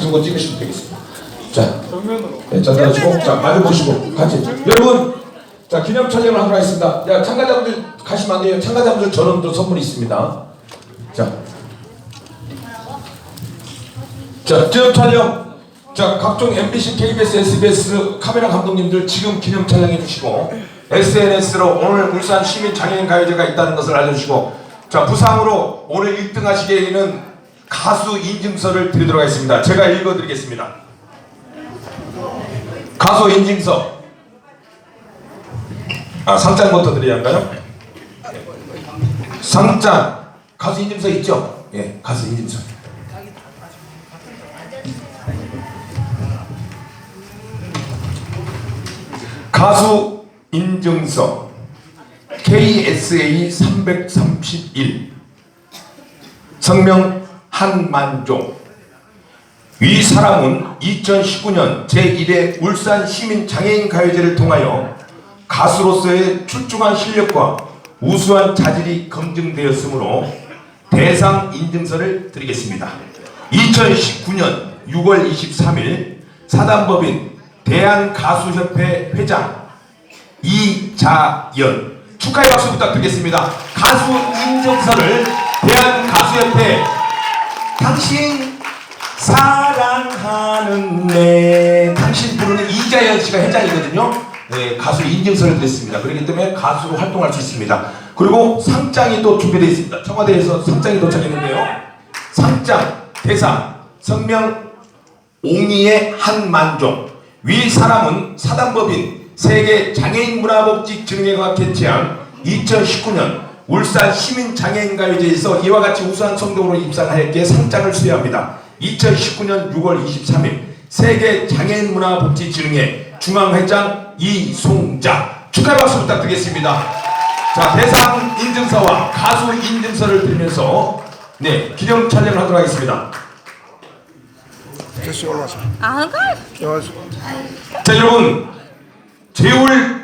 찍으시면 되겠습니다. 자, 네, 전달하시고, 자, 마주 보시고, 같이. 여러분, 자, 기념 촬영을 하도록 하겠습니다. 야, 참가자분들 가시면 안 돼요. 참가자분들 저런도 선물이 있습니다. 자. 자, 기념 촬영. 자, 각종 MBC, KBS, SBS 카메라 감독님들 지금 기념 촬영해 주시고, SNS로 오늘 울산 시민 장애인 가요제가 있다는 것을 알려주시고, 자, 부상으로 오늘 1등 하시게에는 가수 인증서를 드리도록 하겠습니다. 제가 읽어드리겠습니다. 가수 인증서. 아, 상장부터 드려야 할까요? 상장. 가수 인증서 있죠? 예, 가수 인증서. 가수 인증서 KSA 331 성명 한만종 위 사람은 2019년 제1회 울산 시민 장애인 가요제를 통하여 가수로서의 출중한 실력과 우수한 자질이 검증되었으므로 대상 인증서를 드리겠습니다. 2019년 6월 23일 사단법인 대한가수협회 회장 이자연 축하의 박수 부탁드리겠습니다. 가수 인증서를 대한가수협회 당신 사랑하는 내 당신 부르는 이자연 씨가 회장이거든요. 네, 가수 인증서를 드렸습니다. 그렇기 때문에 가수로 활동할 수 있습니다. 그리고 상장이 또 준비되어 있습니다. 청와대에서 상장이 도착했는데요. 상장, 대상, 성명 옹이의 한만종 위 사람은 사단법인 세계 장애인 문화복지진흥회가 개최한 2019년 울산 시민장애인가요제에서 이와 같이 우수한 성적으로 입상하였기에 상장을 수여합니다. 2019년 6월 23일 세계 장애인 문화복지진흥회 중앙회장 이송자 축하 박수 부탁드리겠습니다. 자 대상 인증서와 가수 인증서를 드리면서 네 기념 촬영을 하도록 하겠습니다. 됐어 올라왔어 안 가. 자 여러분 제울